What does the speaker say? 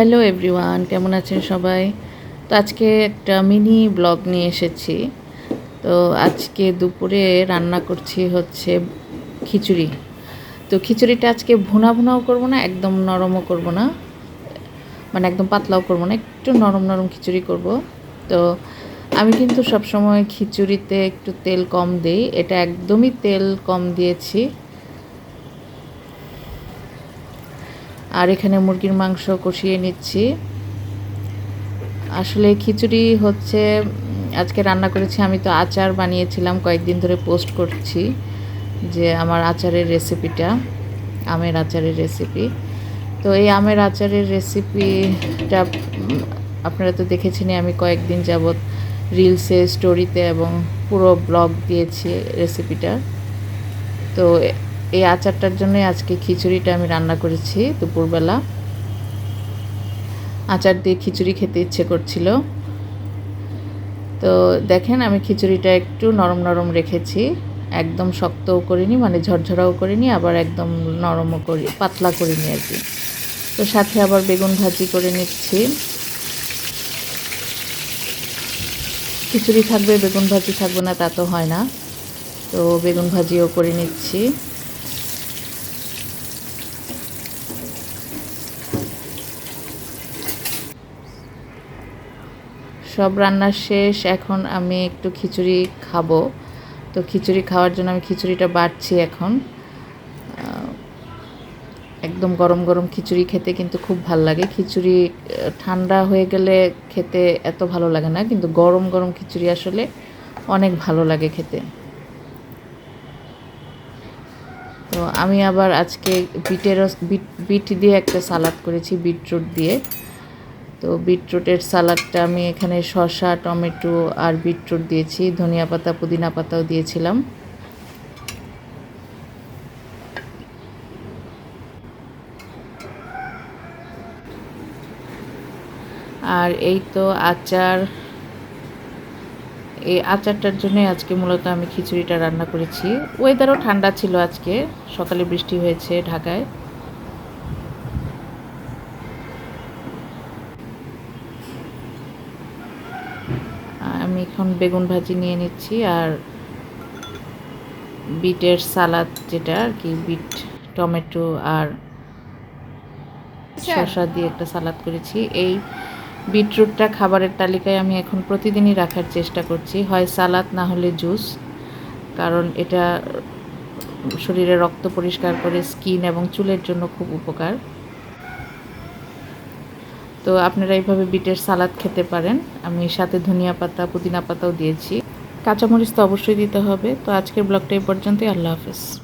Hello everyone, কেমন আছেন সবাই? তো আজকে একটা মিনি ব্লগ নিয়ে এসেছি। তো আজকে দুপুরে রান্না করছি হচ্ছে খিচুড়ি। তো খিচুড়িটা আজকে ভুনা ভুনাও করব না, একদম নরমও করব না। মানে একদম পাতলাও করব না, একটু নরম নরম খিচুড়ি করব। তো আমি কিন্তু সবসময় খিচুড়িতে একটু তেল কম দিই, এটা একদমই তেল কম দিয়েছি। আর এখানে মুরগির মাংস কষিয়ে নিচ্ছি। আসলে খিচুড়ি হচ্ছে আজকে রান্না করেছি, আমি তো আচার বানিয়েছিলাম, কয়েকদিন ধরে পোস্ট করছি যে আমার আচারের রেসিপিটা, আমের আচারের রেসিপি। তো এই আমের আচারের রেসিপিটা আপনারা তো দেখেছেনই, আমি কয়েকদিন যাবৎ রিলসে, স্টোরিতে এবং পুরো ব্লগ দিয়েছি রেসিপিটা। তো এই আচারটার জন্যই আজকে খিচুড়িটা আমি রান্না করেছি দুপুরবেলা। আচার দিয়ে খিচুড়ি খেতে ইচ্ছে করছিল। তো দেখেন আমি খিচুড়িটা একটু নরম নরম রেখেছি। একদম শক্তও করিনি মানে ঝরঝরাও করিনি, আবার একদম নরমও করি, পাতলা করিনি আর কি। তো সাথে আবার বেগুন ভাজি করে নিচ্ছি। খিচুড়ি থাকবে, বেগুন ভাজি থাকবে না, তা তো হয় না। তো বেগুন ভাজিও করে নিচ্ছি। সব রান্না শেষ, এখন আমি একটু খিচুড়ি খাব। তো খিচুড়ি খাওয়ার জন্য আমি খিচুড়িটা বাড়ছি এখন। একদম গরম গরম খিচুড়ি খেতে কিন্তু খুব ভালো লাগে। খিচুড়ি ঠান্ডা হয়ে গেলে খেতে এত ভালো লাগে না, কিন্তু গরম গরম খিচুড়ি আসলে অনেক ভালো লাগে খেতে। তো আমি আবার আজকে বিটের বিট বিট দিয়ে একটা সালাদ করেছি, বিটরুট দিয়ে। তো বিটরুটের সালাডটা আমি এখানে শসা, টমেটো আর বিটরুট দিয়েছি। ধনিয়া পাতা, পুদিনা পাতাও দিয়েছিলাম। আর এই তো আচার। এই আচারটার জন্যই আজকে মূলত আমি খিচুড়িটা রান্না করেছি। ওয়েদারও ঠান্ডা ছিল আজকে। সকালে বৃষ্টি হয়েছে ঢাকায়। আমি এখন বেগুন ভাজি নিয়ে নিচ্ছি আর বিটের সালাদ যেটা আর কি বিট টমেটো আর শসা দিয়ে একটা সালাদ করেছি। এই বিটরুটটা খাবারের তালিকায় আমি এখন প্রতিদিনই রাখার চেষ্টা করছি। হয় সালাদ না হলে জুস। কারণ এটা শরীরে রক্ত পরিষ্কার করে স্কিন এবং চুলের জন্য খুব উপকার। তো আপনারা এইভাবে বিটের সালাদ খেতে পারেন। আমি সাথে ধনিয়া পাতা, পুদিনা পাতাও দিয়েছি। কাঁচামরিচ তো অবশ্যই দিতে হবে। তো আজকের ব্লগটা এই পর্যন্তই। আল্লাহ হাফেজ।